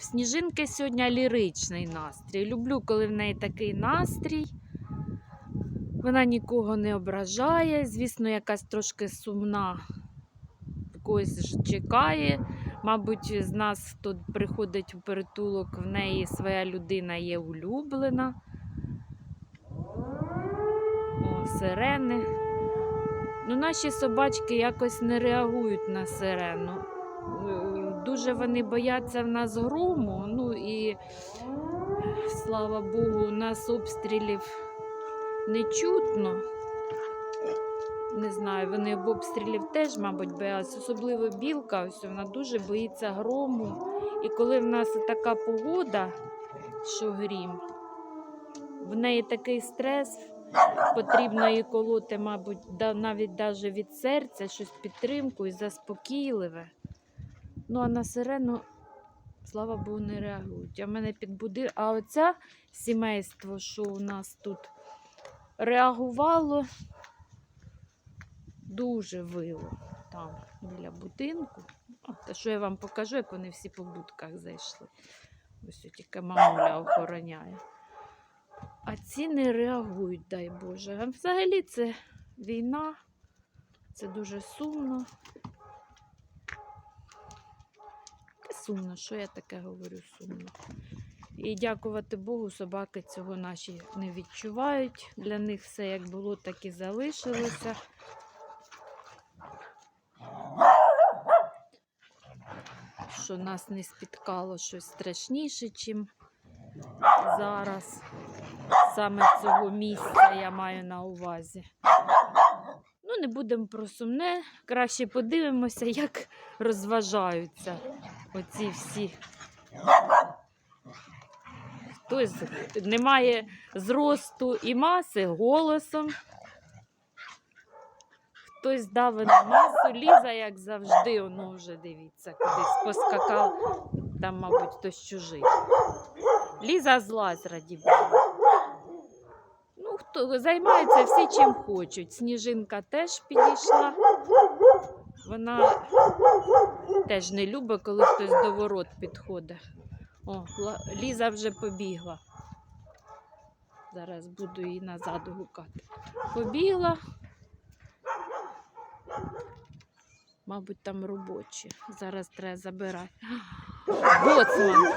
В сніжинки сьогодні ліричний настрій. Люблю, коли в неї такий настрій. Вона нікого не ображає. Звісно, якась трошки сумна, когось чекає. Мабуть, з нас, хто приходить у притулок, в неї своя людина є улюблена. О, сирени. Ну, наші собачки якось не реагують на сирену. Е, Дуже вони бояться в нас грому. Ну і слава Богу, у нас обстрілів не чутно. Не знаю, вони об обстрілів теж, мабуть, боялися. Особливо білка, ось вона дуже боїться грому. І коли в нас така погода, що грім, в неї такий стрес, потрібно її колоти, мабуть, да- навіть від серця, щось підтримку і заспокійливе. Ну, а на сирену, слава Богу, не реагують. А мене під будинком. А оце сімейство, що у нас тут реагувало, дуже вило там біля будинку. Та що я вам покажу, як вони всі по будках зайшли. Ось тільки мамуля охороняє. А ці не реагують, дай Боже. Взагалі це війна, це дуже сумно. Таке Сумно, що я таке говорю сумно. І дякувати Богу, собаки цього наші не відчувають. Для них все як було, так і залишилося. Що нас не спіткало щось страшніше, чим зараз. Саме цього місця я маю на увазі. Ну, не будемо про сумне. Краще подивимося, як розважаються оці всі. Хтось не має зросту і маси голосом. Хтось дави на масу, ліза, як завжди, воно вже дивіться, кудись поскакав, там, мабуть, хтось чужий. Ліза злазь, раді Бога. Хто займаються всі чим хочуть. Сніжинка теж підійшла. Вона теж не любить, коли хтось до ворот підходить. О, Ліза вже побігла. Зараз буду її назад гукати. Побігла. Мабуть, там робочі. Зараз треба забирати. Боцман.